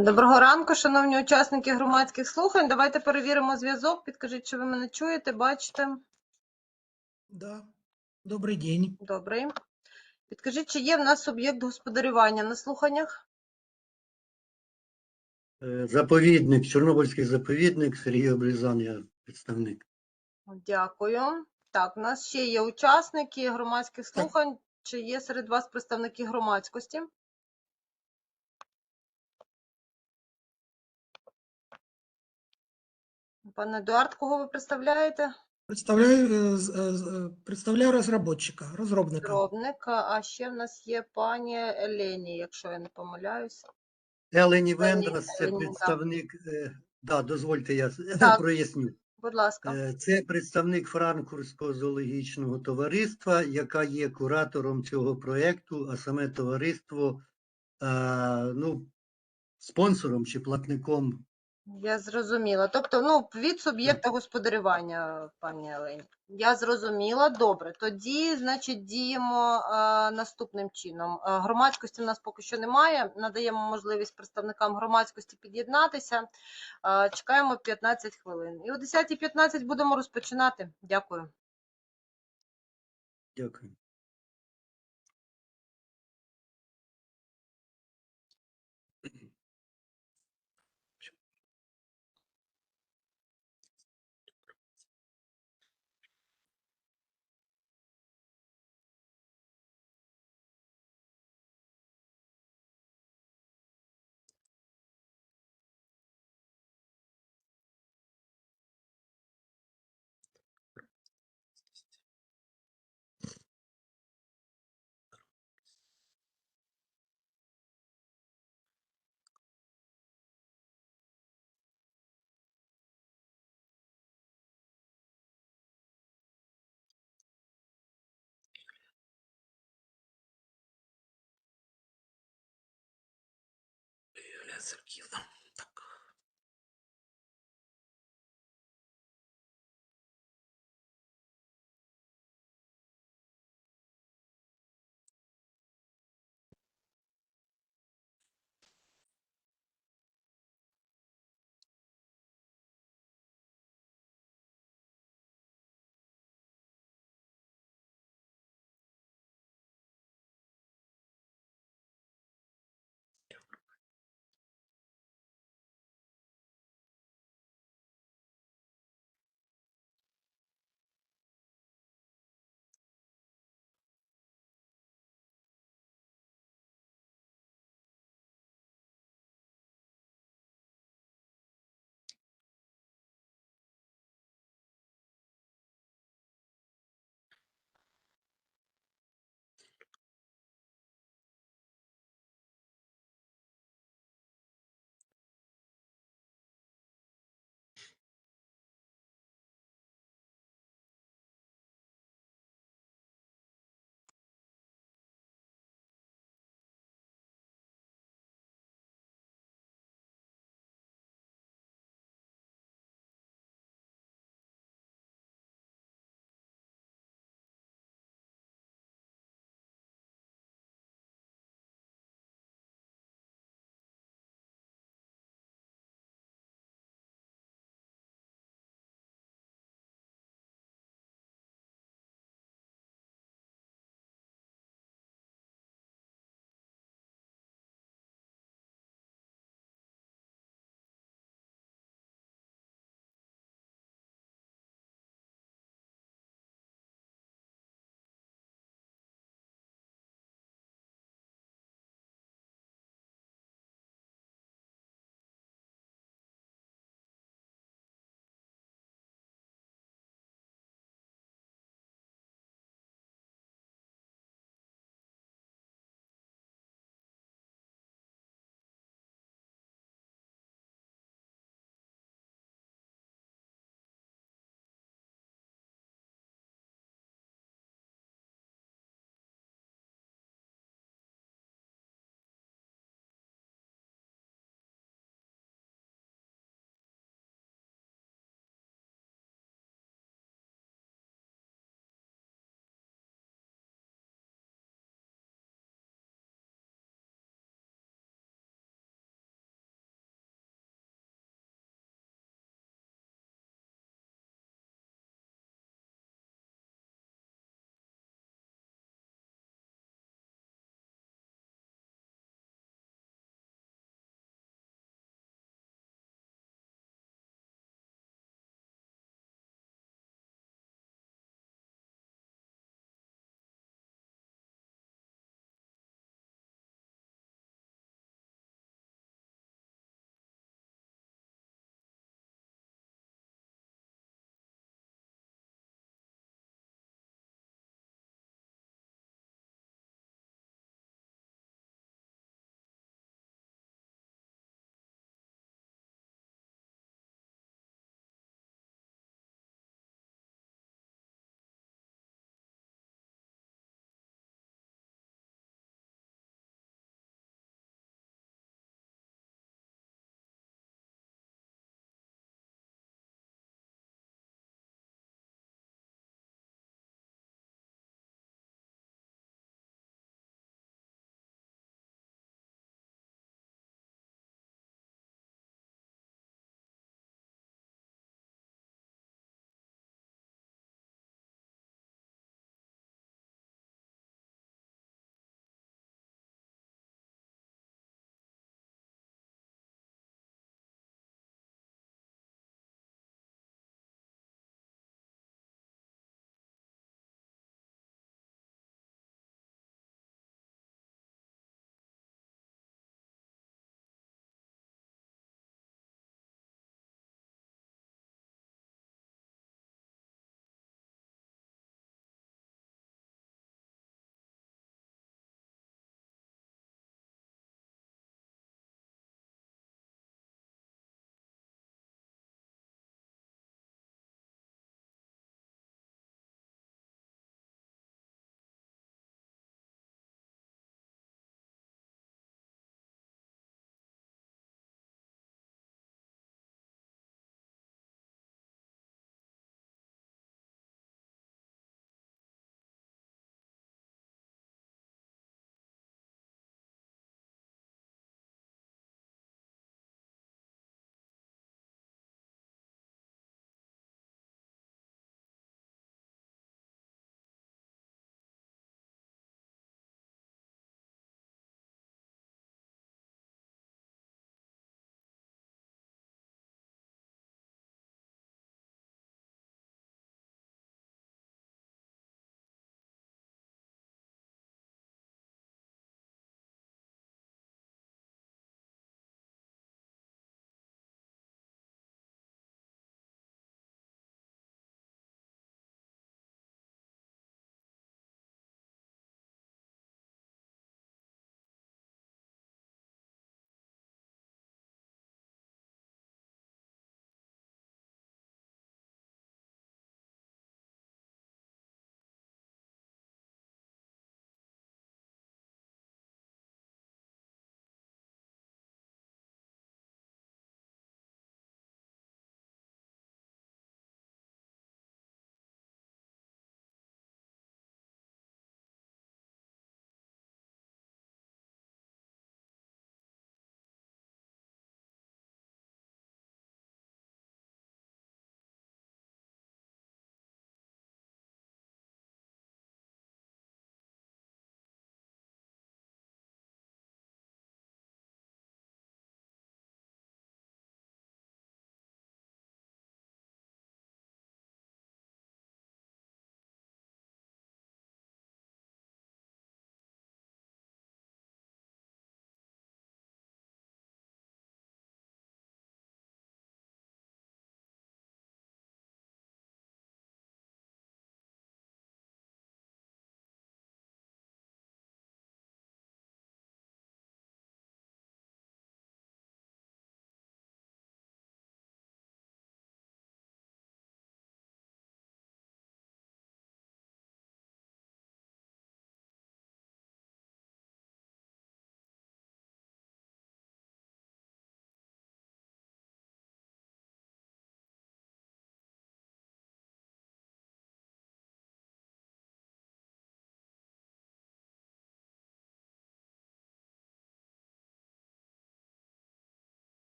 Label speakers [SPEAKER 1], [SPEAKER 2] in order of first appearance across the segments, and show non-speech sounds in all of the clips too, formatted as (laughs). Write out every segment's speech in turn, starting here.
[SPEAKER 1] Доброго ранку, шановні учасники громадських слухань. Давайте перевіримо зв'язок. Підкажіть, чи ви мене чуєте, бачите?
[SPEAKER 2] Да. Добрий день.
[SPEAKER 1] Добрий. Підкажіть, чи є в нас суб'єкт господарювання на слуханнях?
[SPEAKER 3] Е, Заповідник, Чорнобильський заповідник, Сергій Облізан, я представник.
[SPEAKER 1] Дякую. Так, у нас ще є учасники громадських слухань. Чи є серед вас представники громадськості? Пане Едуард, кого ви представляєте?
[SPEAKER 2] Представляю, е, е, е, представляю розробника, розробника.
[SPEAKER 1] Розробник. А ще в нас є пані Елені, якщо я не помиляюсь.
[SPEAKER 3] Елені Вендрас, це
[SPEAKER 1] Елені,
[SPEAKER 3] представник, е, да, дозвольте, я
[SPEAKER 1] Так.
[SPEAKER 3] проясню.
[SPEAKER 1] Будь ласка.
[SPEAKER 3] Це представник Франкфуртського зоологічного товариства, яка є куратором цього проєкту, а саме товариство, ну, спонсором чи платником.
[SPEAKER 1] Я зрозуміла. Тобто, ну, від суб'єкта господарювання, пані Олені. Я зрозуміла. Добре. Тоді, значить, діємо е, наступним чином. Е, громадськості в нас поки що немає. Надаємо можливість представникам громадськості під'єднатися. Е, чекаємо 15 хвилин. І о 10.15 будемо розпочинати. Дякую.
[SPEAKER 3] Дякую.
[SPEAKER 2] Юлія Сергіївна.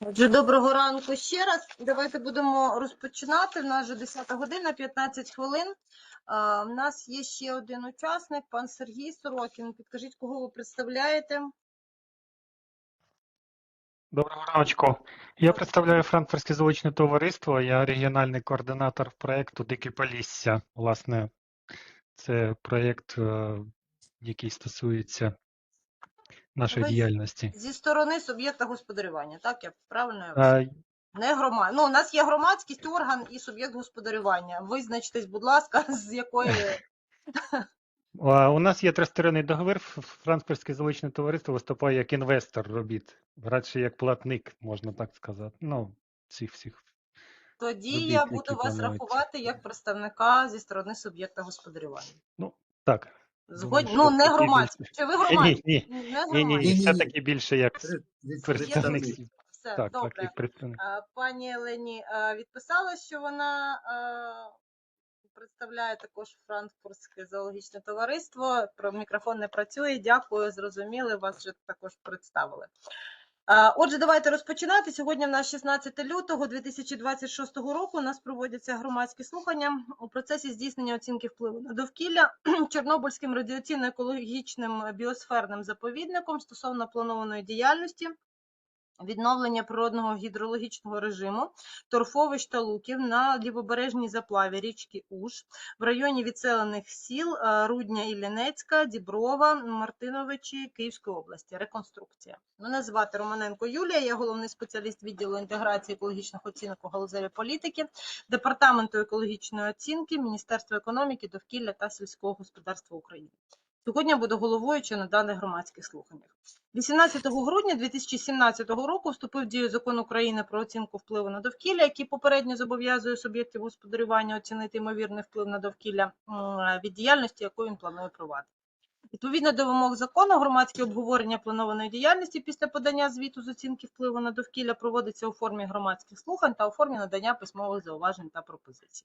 [SPEAKER 1] Отже, доброго ранку ще раз. Давайте будемо розпочинати. В нас вже 10 година, 15 хвилин. У нас є ще один учасник, пан Сергій Сорокін. Підкажіть, кого ви представляєте?
[SPEAKER 4] Доброго раночку. Я представляю Франкфуртське золочне товариство. Я регіональний координатор проєкту Дике Полісся. Власне, це проєкт, е, який стосується нашої
[SPEAKER 1] Ви
[SPEAKER 4] діяльності.
[SPEAKER 1] Зі сторони суб'єкта господарювання, так? Я правильно?
[SPEAKER 4] Е,
[SPEAKER 1] Не громад. Ну, у нас є громадськість, орган і суб'єкт господарювання. Визначтесь, будь ласка, (laughs) з якої (laughs)
[SPEAKER 4] У нас є тристоронній договір. Франкфуртське золочне товариство виступає як інвестор робіт, радше як платник, можна так сказати. Ну, цих всіх.
[SPEAKER 1] тоді
[SPEAKER 4] Робіт,
[SPEAKER 1] я буду вас
[SPEAKER 4] плануються.
[SPEAKER 1] рахувати як представника зі сторони суб'єкта господарювання.
[SPEAKER 4] Так.
[SPEAKER 1] Згодні? Ну, не громадські. Чи ви громадські?
[SPEAKER 4] ні, ні, ні, ні,
[SPEAKER 3] Ні-ні-ні.
[SPEAKER 4] все-таки більше як
[SPEAKER 3] представників.
[SPEAKER 1] Все,
[SPEAKER 4] Так,
[SPEAKER 1] добре.
[SPEAKER 4] так, як представник.
[SPEAKER 1] Е, Пані Елені е, відписала, що вона е, представляє також Франкфуртське зоологічне товариство. Про мікрофон не працює. Дякую, зрозуміли. Вас вже також представили. Отже, давайте розпочинати. Сьогодні в нас 16 лютого 2026 року. У нас проводяться громадські слухання у процесі здійснення оцінки впливу на довкілля (clears throat) Чорнобильським радіаційно-екологічним біосферним заповідником стосовно планованої діяльності відновлення природного гідрологічного режиму торфовищ та луків на лівобережній заплаві річки Уж в районі відселених сіл е, Рудня Іллінецька, Діброва, Мартиновичі Київської області. Реконструкція. Мене звати Романенко Юлія, я головний спеціаліст відділу інтеграції екологічних оцінок у галузевій політики, департаменту екологічної оцінки Міністерства економіки, довкілля та сільського господарства України. Сьогодні я буду головуючою на даних громадських слуханнях. 18 грудня 2017 року вступив в дію закон України про оцінку впливу на довкілля, який попередньо зобов'язує суб'єктів господарювання оцінити ймовірний вплив на довкілля від діяльності, яку він планує провадити. Відповідно до вимог закону, громадське обговорення планованої діяльності після подання звіту з оцінки впливу на довкілля проводиться у формі громадських слухань та у формі надання письмових зауважень та пропозицій.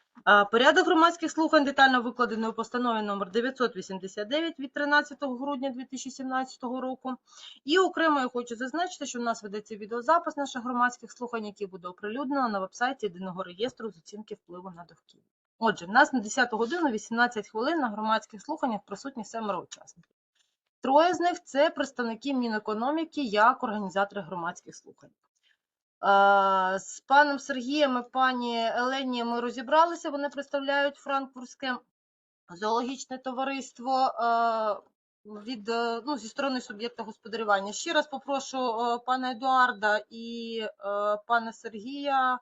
[SPEAKER 1] Порядок громадських слухань детально викладений у постанові номер 989 від 13 грудня 2017 року. І окремо я хочу зазначити, що в нас ведеться відеозапис наших громадських слухань, який буде оприлюднено на вебсайті єдиного реєстру з оцінки впливу на довкілля. Отже, в нас на 10 годину 18 хвилин на громадських слуханнях присутні семеро учасників. Троє з них це представники Мінекономіки як організатори громадських слухань. З паном Сергієм і пані Елені ми розібралися. Вони представляють Франкфуртське зоологічне товариство від е, ну, зі сторони суб'єкта господарювання. Ще раз попрошу е, пана Едуарда і е, пана Сергія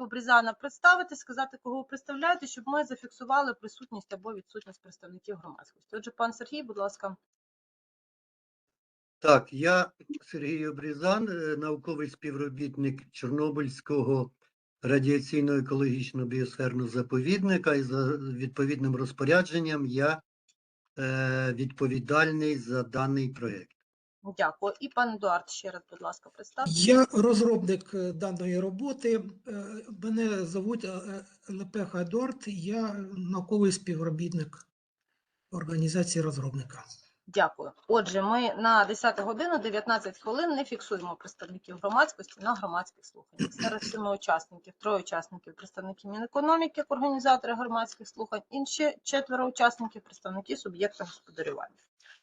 [SPEAKER 1] Обрізана представити, сказати, кого ви представляєте, щоб ми зафіксували присутність або відсутність представників громадськості. Отже, пан Сергій, будь ласка.
[SPEAKER 3] Так, я Сергій Обрізан, е, науковий співробітник Чорнобильського радіаційно-екологічного біосферного заповідника, і за відповідним розпорядженням я е, відповідальний за даний проєкт.
[SPEAKER 1] Дякую. І пан Едуард, ще раз, будь ласка, представте.
[SPEAKER 2] Я розробник е, даної роботи. Е, Мене звуть Лепеха Едуард, я науковий співробітник організації розробника.
[SPEAKER 1] Дякую. Отже, ми на 10 годину 19 хвилин не фіксуємо представників громадськості на громадських слуханнях. Серед семи учасників, троє учасників представники Мінекономіки як організатори громадських слухань, інші четверо учасників представники суб'єкта господарювання.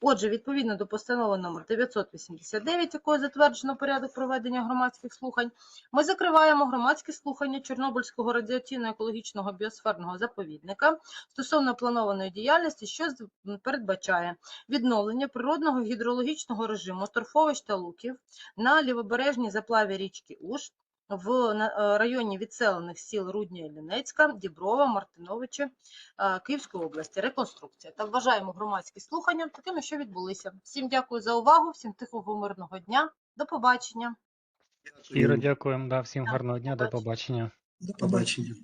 [SPEAKER 1] Отже, відповідно до постанови номер 989, якою затверджено порядок проведення громадських слухань, ми закриваємо громадські слухання Чорнобильського радіаційно-екологічного біосферного заповідника стосовно планованої діяльності, що передбачає відновлення природного гідрологічного режиму торфовищ та луків на лівобережній заплаві річки Уж в на- е, районі відселених сіл Рудня і Лінецька, Діброва, Мартиновичі е, Київської області. Реконструкція. Та вважаємо громадські слухання такими, що відбулися. Всім дякую за увагу, всім тихого мирного дня. До побачення.
[SPEAKER 4] Іра, дякуємо. Да, всім гарного дня, до побачення.
[SPEAKER 2] До
[SPEAKER 3] Побачення.